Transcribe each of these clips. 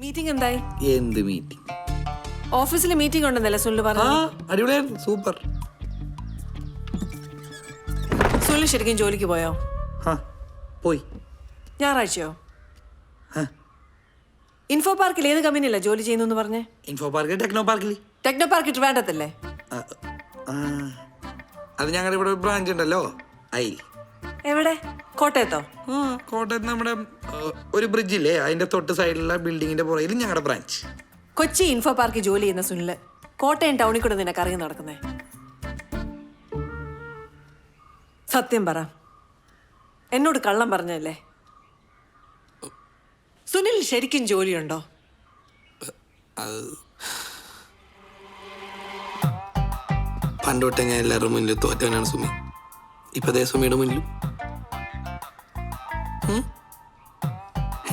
Meeting എന്തായി? എന്ത് meeting ഓഫീസിൽ മീറ്റിംഗ് ഉണ്ടെന്നല്ലേ സുനിൽ ആ പറഞ്ഞു അടിപൊളിയായിരുന്നു. സൂപ്പർ. സുനിൽ ശരിക്കും ജോലിക്ക് പോയോ? ആ പോയി. ഞായറാഴ്ചയോ? ആ. ഇൻഫോ പാർക്കിൽ ഏത് കമ്പനിയല്ല ജോലി ചെയ്യുന്നു പറഞ്ഞേ? ഇൻഫോ പാർക്ക് ടെക്നോ പാർക്കിൽ ടെക്നോ പാർക്ക് ട്രിവാൻഡത്തല്ലേ. അത് ഞങ്ങളുടെ ഇവിടെ ഒരു ബ്രാഞ്ച് ഉണ്ടല്ലോ അയിൽ. എവിടെ? കോട്ടയത്തോ? ആ കോട്ടയത്ത് നമ്മുടെ ഒരു ഒരു ബ്രിഡ്ജില്ലേ? അതിന്റെ തൊട്ട് സൈഡിലുള്ള ബിൽഡിങ്ങിന്റെ പുറകിൽ ഞങ്ങളുടെ ബ്രാഞ്ച്. കൊച്ചി ഇൻഫോ പാർക്കിൽ ജോലി ചെയ്യുന്ന സുനിൽ കോട്ടയം ടൗണിൽ കൂടെ നിനക്ക് കറങ്ങി നടക്കുന്നേ. സത്യം പറ. എന്നോട് കള്ളം പറഞ്ഞല്ലേ സുനിൽ ശരിക്കും ജോലിയുണ്ടോ? പണ്ടോട്ടെ ഞാൻ എല്ലാവരുടെ മുന്നിൽ തോറ്റവനാണ് സുമി. ഇപ്പൊ അതേ സുമിയുടെ മുന്നിലും.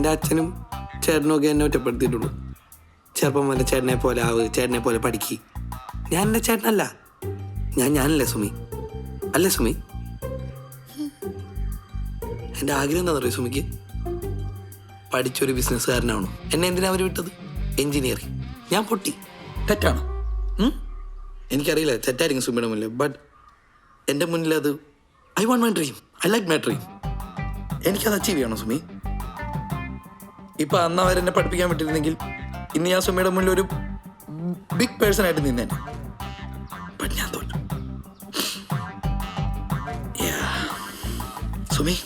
എന്റെ അച്ഛനും ചേട്ടനും ഒക്കെ എന്നെ ഒറ്റപ്പെടുത്തിയിട്ടുള്ളൂ. ചെറുപ്പം മുതലേ ചേട്ടനെ പോലെ ആവ് ചേട്ടനെ പോലെ പഠിക്ക്. ഞാൻ എന്റെ ചേട്ടനല്ല. ഞാൻ ഞാനല്ലേ സുമി? അല്ലേ സുമി? എന്റെ ആഗ്രഹം എന്താണെന്ന് അറിയോ സുമിക്ക്? പഠിച്ചൊരു ബിസിനസ്സുകാരനാണോ എന്നെ എന്തിനാ അവർ വിട്ടത്? എഞ്ചിനീയറിംഗ് ഞാൻ പൊട്ടി. തെറ്റാണോ? എനിക്കറിയില്ല തെറ്റായിരിക്കും സുമിയുടെ മുന്നിൽ ബട്ട് എന്റെ മുന്നിൽ അത് I want my dream I like my dream എനിക്കത് അച്ചീവ് ചെയ്യണം സുമി? ഇപ്പൊ അന്ന് അവരെന്നെ പഠിപ്പിക്കാൻ പറ്റിയിരുന്നെങ്കിൽ ഇന്ന് ഞാൻ സുമയുടെ മുന്നിൽ ഒരു ബിഗ് പേഴ്സൺ ആയിട്ട് നിന്നേനെ. ബട്ട് ഞാൻ തോറ്റു. സുമി.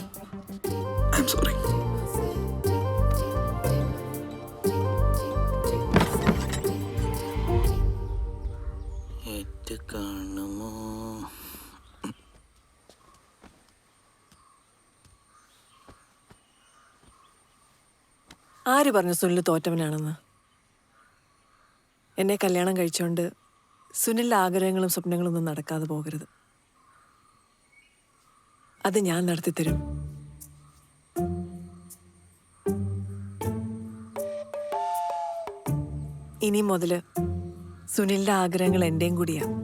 ആര് പറഞ്ഞു സുനിൽ തോറ്റവനാണെന്ന്? എന്നെ കല്യാണം കഴിച്ചുകൊണ്ട് സുനിലിന്റെ ആഗ്രഹങ്ങളും സ്വപ്നങ്ങളും ഒന്നും നടക്കാതെ പോകരുത്. അത് ഞാൻ നടത്തിത്തരും. ഇനി മുതൽ സുനിലിന്റെ ആഗ്രഹങ്ങൾ എന്റെയും കൂടിയാ.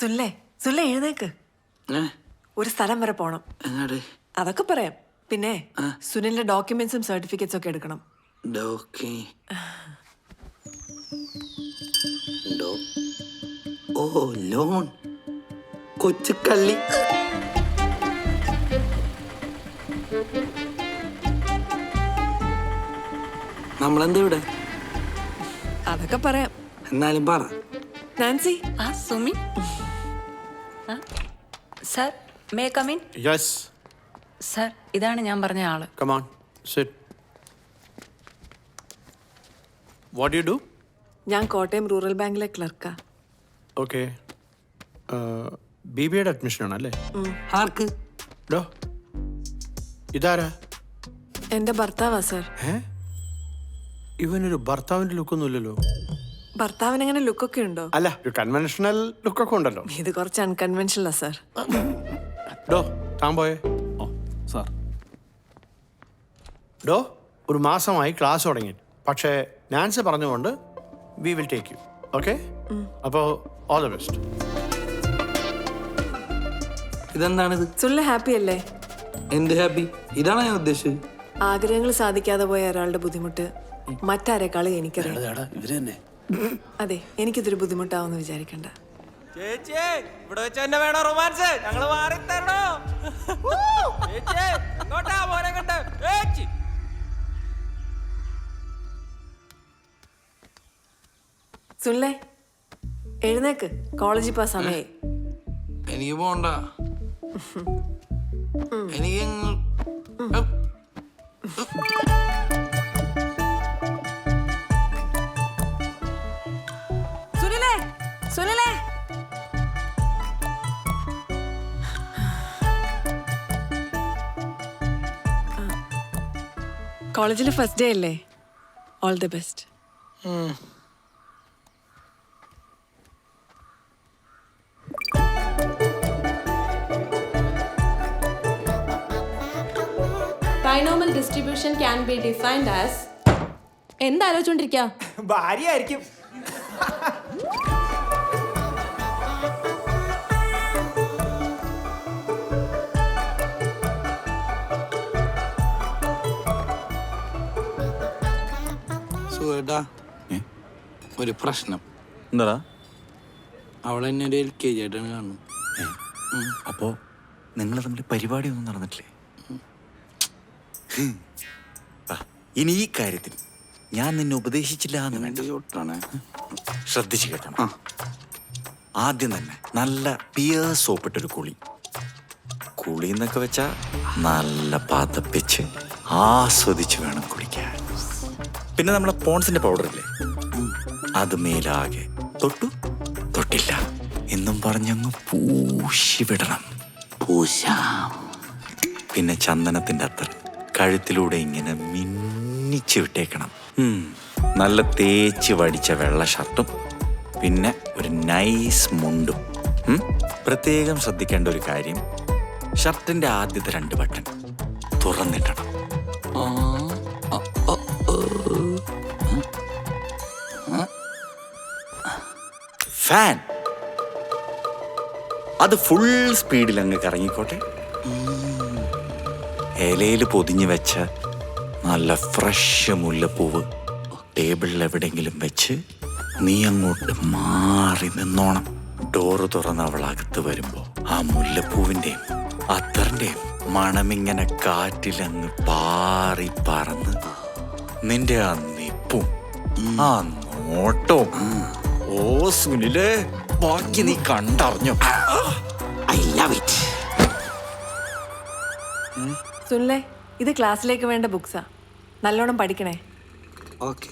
സുല്ലേ സുല്ലേ എഴുന്നേക്ക്. ഒരു സ്ഥലം വരെ പോണം. അതൊക്കെ പറയാം. പിന്നെ സുനിലിന്റെ ഡോക്യുമെന്റ്സും സർട്ടിഫിക്കറ്റ്സ് ഒക്കെ എടുക്കണം. ഡോക്കി. ഓ ലോൺ. കൊച്ചുക്കള്ളി നമ്മളെന്താ ഇവിടെ? അതൊക്കെ പറയാം. എന്നാലും പറ. നാൻസി? ആ Sumi. Sir may come in yes. Sir ഇതാണ് ഞാൻ പറഞ്ഞ ആൾ. Come on sit. What do you ഞാൻ കോട്ടയം റൂറൽ ബാങ്കിലെ ക്ലർക്കാ. ഓക്കെ ബി ബിയുടെ അഡ്മിഷൻ ആണല്ലേ? ആർക്ക്? ഡോ. ഇതാരാ? എന്റെ ഭർത്താവാ സർ. ഏ? ഇവനൊരു ഭർത്താവിന്റെ ലുക്കൊന്നുമില്ലല്ലോ ഭർത്താവിന് അങ്ങനെ ലുക്കൊക്കെ ഉണ്ടോ? അല്ല ഒരു കൺവെൻഷണൽ ലുക്കൊക്കെ ഉണ്ടല്ലോ. ഇത് കുറച്ച് അൺകൺവെൻഷനലാ സർ ഡോ താൻ പോയേ? ഓ സാർ. ഡോ ഒരു മാസമായി ക്ലാസ് തുടങ്ങി. പക്ഷേ നാൻസ് പറഞ്ഞുകൊണ്ട് we will take you okay അപ്പോൾ ഓൾ ദ ബെസ്റ്റ് ഇതെന്താണിത്? സുല്ല ഹാപ്പി അല്ലേ? എന്ത് ഹാപ്പി ഇതാണ് ഞാൻ ഉദ്ദേശിച്ചത്? ആഗ്രഹങ്ങൾ സാധിക്കാതെ പോയ ഒരാളുടെ ബുദ്ധിമുട്ട് മറ്റാരെക്കാളും എനിക്കറിയാം. ഇവർ തന്നെ. അതെ എനിക്കിതൊരു ബുദ്ധിമുട്ടാവെന്ന് വിചാരിക്കണ്ട. ചേച്ചിയെ ഇവിടെ വെച്ച് തന്നെ വേണോ റൊമാൻസ്. ഞങ്ങൾ മാറി തരണോ ചേച്ചിയെ ഇങ്ങോട്ടാ മോനെ കണ്ട്. ചേച്ചി. സുല്ലേ എഴുന്നേക്ക്. കോളേജിൽ പോ സമയായി. എനിക്ക് പോണ്ട. എനിക്ക് സുനിലേ കോളേജിൽ ഫസ്റ്റ് ഡേ അല്ലേ? All the best binomial distribution can be defined as എന്താലോചിച്ചോണ്ടിരിക്കുക ഭാര്യയായിരിക്കും. സുഖേട്ടാ ഒരു പ്രശ്നം. എന്താടാ? അവൾ എന്നെ ഒരു എൽ കെ ജി ആയിട്ടാണ് കാണുന്നത്. അപ്പോ നിങ്ങൾ തമ്മിൽ പരിപാടിയൊന്നും നടന്നിട്ടില്ലേ? ആ, ഇനി ഈ കാര്യത്തിൽ ഞാൻ നിന്നെ ഉപദേശിച്ചില്ല ശ്രദ്ധിച്ചു കേട്ടണം. ആദ്യം തന്നെ നല്ല പിയർ സോപ്പിട്ടൊരു കുളി. കുളി എന്നൊക്കെ വെച്ചാ നല്ല പാതപ്പിച്ച് ആസ്വദിച്ച് വേണം കുളിക്കാൻ. പിന്നെ നമ്മളെ പോൺസിന്റെ പൗഡർ ഇല്ലേ അത് മേലാകെ തൊട്ടു തൊട്ടില്ല. എന്നും പറഞ്ഞങ്ങ് പൂശി വിടണം. പൂശാം. പിന്നെ ചന്ദനത്തിന്റെ അത്ര കഴുത്തിലൂടെ ഇങ്ങനെ മിന്നിച്ച് വിട്ടേക്കണം. നല്ല തേച്ച് വടിച്ച വെള്ള ഷർട്ടും പിന്നെ ഒരു നൈസ് മുണ്ടും. പ്രത്യേകം ശ്രദ്ധിക്കേണ്ട ഒരു കാര്യം ഷർട്ടിന്റെ ആദ്യത്തെ രണ്ട് ബട്ടൺ തുറന്നിടണം. ഫാൻ അത് ഫുൾ സ്പീഡിൽ അങ്ങ് കറങ്ങിക്കോട്ടെ. ഇലയിൽ പൊതിഞ്ഞു വെച്ച നല്ല ഫ്രഷ് മുല്ലപ്പൂവ് ടേബിളിൽ എവിടെയെങ്കിലും വെച്ച് നീ അങ്ങോട്ട് മാറി നിന്നോണം. ഡോറ് തുറന്ന് അവൾ അകത്ത് വരുമ്പോ ആ മുല്ലപ്പൂവിന്റെയും അത്തറിന്റെയും മണമിങ്ങനെ കാറ്റിലങ്ങ് പാറി പറന്ന് നിന്റെ ആ നിപ്പും ആ നോട്ടവും ഓ സുനിലേ ബാക്കി നീ കണ്ടറിഞ്ഞു? ഐ ലവ് ഇറ്റ് സുനിലെ ഇത് ക്ലാസ്സിലേക്ക് വേണ്ട ബുക്സാ. നല്ലോണം പഠിക്കണേ. ഓക്കെ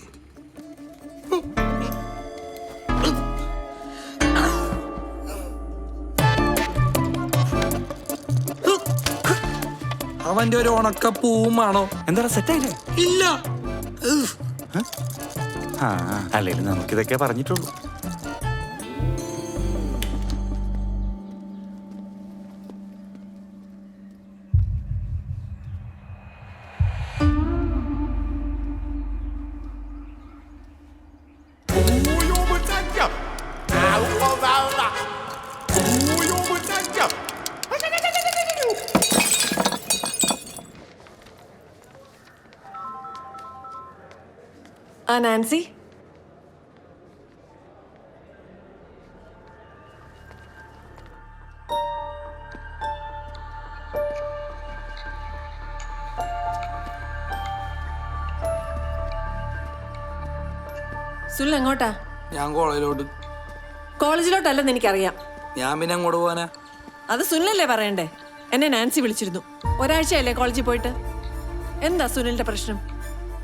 അവന്റെ ഒരു ഉണക്ക പൂവുമാണോ എന്താ സെറ്റായില്ലേ ഇല്ല. അല്ലെങ്കിൽ നമുക്കിതൊക്കെ പറഞ്ഞിട്ടുള്ളൂ. ആ നാൻസി? സുനിൽ എങ്ങോട്ടാ? ഞാൻ കോളേജിലോട്ട്. കോളേജിലോട്ടല്ലെന്ന് എനിക്കറിയാം. ഞാൻ പിന്നെ അങ്ങോട്ട് പോവാനാ? അത് സുനിലല്ലേ പറയണ്ടേ? എന്നെ നാൻസി വിളിച്ചിരുന്നു. ഒരാഴ്ചയല്ലേ കോളേജിൽ പോയിട്ട്? എന്താ സുനിലിന്റെ പ്രശ്നം?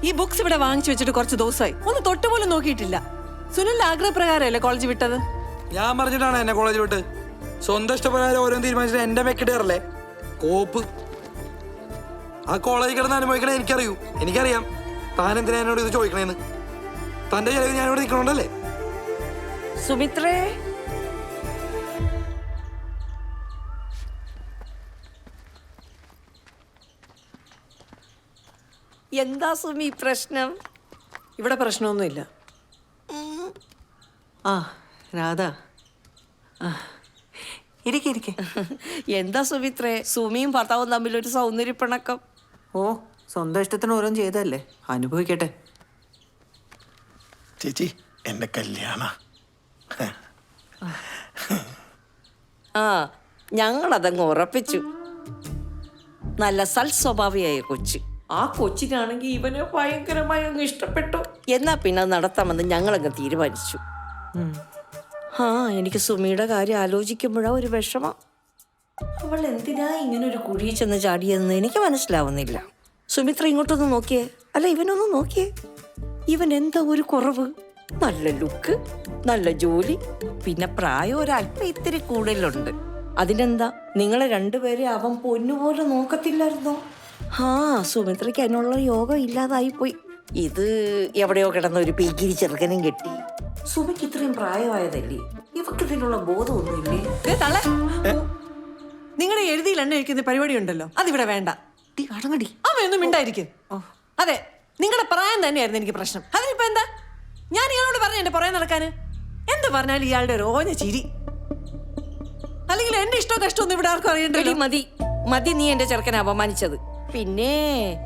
ഈ ബുക്സ് ഇവിടെ വാങ്ങിച്ചു വെച്ചിട്ട് കുറച്ച് ദിവസമായി. ഒന്ന് തൊട്ട് പോലും നോക്കിയിട്ടില്ല. സുനിലിന്റെ ആഗ്രഹപ്രകാരമല്ലേ കോളേജ് വിട്ടത്? ഞാൻ പറഞ്ഞിട്ടാണ് എന്നെ കോളേജ് വിട്ട്. സ്വന്തം ഇഷ്ടപ്രകാരം ഓരോന്ന് തീരുമാനിച്ചിട്ട് എന്റെ മെക്കിടേറല്ലേ? കോപ്പ്. ആ കോളേജ് കിടന്ന് അനുഭവിക്കണേ എനിക്കറിയൂ. എനിക്കറിയാം. താൻ എന്തിനാ എന്നോട് ഇത് ചോദിക്കണേന്ന്. തന്റെ ചെലവ് ഞാനിവിടെ നിൽക്കണോണ്ടല്ലേ? സുമിത്രേ എന്താ സുമി പ്രശ്നം? ഇവിടെ പ്രശ്നമൊന്നുമില്ല. ആ രാധ. ഇരിക്കെ ഇരിക്കെ. എന്താ സുമിത്രേ സുമിയും ഭർത്താവും തമ്മിൽ ഒരു സൗന്ദര്യപ്പിണക്കം. ഓ സ്വന്തം ഇഷ്ടത്തിന് ഓരോന്നും ചെയ്തല്ലേ അനുഭവിക്കട്ടെ. ചേച്ചി എന്റെ കല്യാണ. ആ ഞങ്ങളതങ്ങ് ഉറപ്പിച്ചു. നല്ല സൽ സ്വഭാവിയായ കൊച്ച്. ആ കൊച്ചിനാണെങ്കിൽ ഇവനെ ഭയങ്കരമായി അങ്ങ് ഇഷ്ടപ്പെട്ടു. എന്നാ പിന്നെ അത് നടത്താമെന്ന് ഞങ്ങളങ്ങ് തീരുമാനിച്ചു. ആ എനിക്ക് സുമിയുടെ കാര്യം ആലോചിക്കുമ്പോഴാ ഒരു വിഷമം. അവൾ എന്തിനാ ഇങ്ങനെ ഒരു കുഴിയിൽ ചെന്ന് ചാടിയെന്ന് എനിക്ക് മനസ്സിലാവുന്നില്ല. സുമിത്ര ഇങ്ങോട്ടൊന്ന് നോക്കിയേ. അല്ല ഇവനൊന്ന് നോക്കിയേ. ഇവൻ എന്താ ഒരു കുറവ്? നല്ല ലുക്ക് നല്ല ജോലി പിന്നെ പ്രായം ഒരല്പം ഇത്തിരി കൂടുതലുണ്ട്. അതിനെന്താ? നിങ്ങളെ രണ്ടുപേരെ അവൻ പൊന്നുപോലെ നോക്കത്തില്ലായിരുന്നോ? ആ സുമിത്രയ്ക്ക് അതിനുള്ള യോഗം ഇല്ലാതായി പോയി ഇത് എവിടെയോ കിടന്ന ഒരു പീക്കിരി ചെറുക്കനും കെട്ടി. സുമിക്ക് ഇത്രയും പ്രായമായതല്ലേ? ഇവക്ക് ഇതിനുള്ള ബോധമൊന്നുമില്ലേ? നിങ്ങളുടെ എഴുതിയിൽ എണ്ണ ഒഴിക്കുന്ന പരിപാടി ഉണ്ടല്ലോ അതിവിടെ വേണ്ട. അടങ്ങടി. അവയൊന്നും മിണ്ടായിരിക്കും. അതെ നിങ്ങളുടെ പ്രായം തന്നെയായിരുന്നു എനിക്ക് പ്രശ്നം. അതിനിപ്പോ എന്താ? ഞാൻ ഇയാളോട് പറഞ്ഞു എന്റെ പുറകെ നടക്കാന്. എന്ത് പറഞ്ഞാലും ഇയാളുടെ ഒരു ഓഞ്ഞ ചിരി. അല്ലെങ്കിൽ എന്റെ ഇഷ്ടവും കഷ്ടമൊന്നും ഇവിടെ ആർക്കും അറിയണ്ടല്ലോ. മതി. മതി നീ എന്റെ ചെറുക്കനെ അപമാനിച്ചത്. പിന്നെ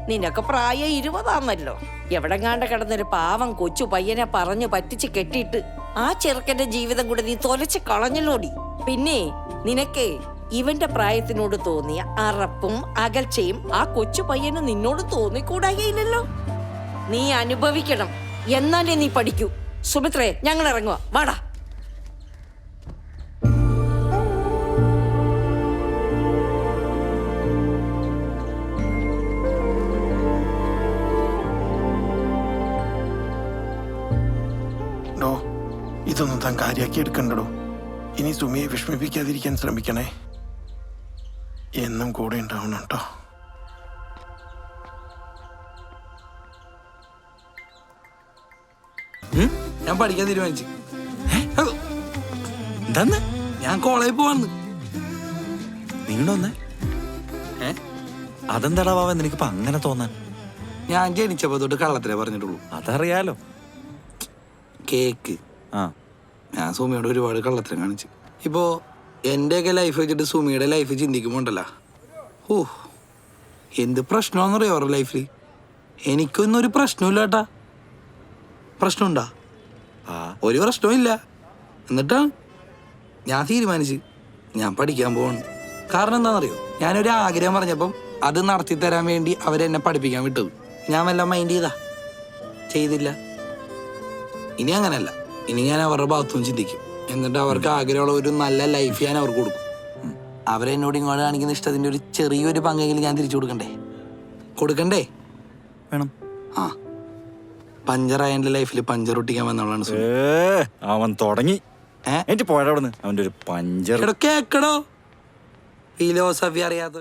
നിനക്ക് പ്രായം ഇരുപതാന്നല്ലോ. എവിടെങ്ങാണ്ട് കിടന്നൊരു പാവം കൊച്ചു പയ്യനെ പറഞ്ഞു പറ്റിച്ച് കെട്ടിയിട്ട് ആ ചെറുക്കന്റെ ജീവിതം കൂടെ നീ തൊലച്ച് കളഞ്ഞല്ലോടി. പിന്നെ നിനക്ക് ഇവന്റെ പ്രായത്തിനോട് തോന്നിയ അറപ്പും അകൽച്ചയും ആ കൊച്ചു പയ്യന് നിന്നോട് തോന്നിക്കൂടായില്ലല്ലോ നീ അനുഭവിക്കണം. എന്നാലേ നീ പഠിക്കൂ. സുമിത്രേ ഞങ്ങൾ ഇറങ്ങുക വാടാ. ഡോ ഇതൊന്നും താൻ കാര്യാക്കി എടുക്കണ്ടടോ. ഇനി സുമിയെ വിഷമിപ്പിക്കാതിരിക്കാൻ ശ്രമിക്കണേ. എന്നും കൂടെ ഉണ്ടാവണം കേട്ടോ? ഞാൻ പഠിക്കാൻ തീരുമാനിച്ചു. എന്താന്ന്? ഞാൻ കോളേജിൽ പോവാന്ന്. നീണ്ടോന്നെ അതെന്താടാ ബാബ നിനക്കിപ്പോ അങ്ങനെ തോന്നാൻ? ഞാൻ ജനിച്ചപ്പോ തൊട്ട് കള്ളത്തിലേ പറഞ്ഞിട്ടുള്ളൂ. അതറിയാലോ. കേക്ക്. ആ. ഞാൻ സുമിയോട് ഒരുപാട് കള്ളത്തരം കാണിച്ചു. ഇപ്പോ എന്റെയൊക്കെ ലൈഫ് വെച്ചിട്ട് സുമിയുടെ ലൈഫ് ചിന്തിക്കുമ്പോ ഉണ്ടല്ലോ. ഓ എന്ത് പ്രശ്നമാണെന്നറിയോ അവരുടെ ലൈഫിൽ എനിക്കൊന്നും ഒരു പ്രശ്നമില്ല കേട്ടാ. പ്രശ്നമുണ്ടാ? ആ. ഒരു പ്രശ്നവും എന്നിട്ടാ ഞാൻ തീരുമാനിച്ച് ഞാൻ പഠിക്കാൻ പോവാണ്. കാരണം എന്താണെന്നറിയോ? ഞാനൊരു ആഗ്രഹം പറഞ്ഞപ്പം അത് നടത്തി തരാൻ വേണ്ടി അവരെന്നെ പഠിപ്പിക്കാൻ വിട്ടത്. ഞാൻ വല്ല മൈൻഡ് ചെയ്താ? ചെയ്തില്ല. ഇനി അങ്ങനല്ല. ഇനി ഞാൻ അവരുടെ ഭാഗത്തും ചിന്തിക്കും. എന്നിട്ട് അവർക്ക് ആഗ്രഹമുള്ള ഒരു നല്ല ലൈഫ് ഞാൻ അവർക്ക് കൊടുക്കും. അവരെന്നോട് ഇങ്ങോട്ട് കാണിക്കുന്ന ഇഷ്ടത്തിന്റെ ഒരു ചെറിയൊരു പങ്കെങ്കിലും ഞാൻ തിരിച്ചു കൊടുക്കണ്ടേ? കൊടുക്കണ്ടേ? വേണം. ആ. പഞ്ചറായ എന്റെ ലൈഫിൽ പഞ്ചർ ഒട്ടിക്കാൻ വന്നവളാണ്. ഏ അവൻ തുടങ്ങി. ഏ? എനിക്ക് പോഴ അവിടുന്ന്. അവന്റെ ഒരു പഞ്ചർ. എടോ കേക്കടോ. ഫിലോസഫി അറിയാത്ത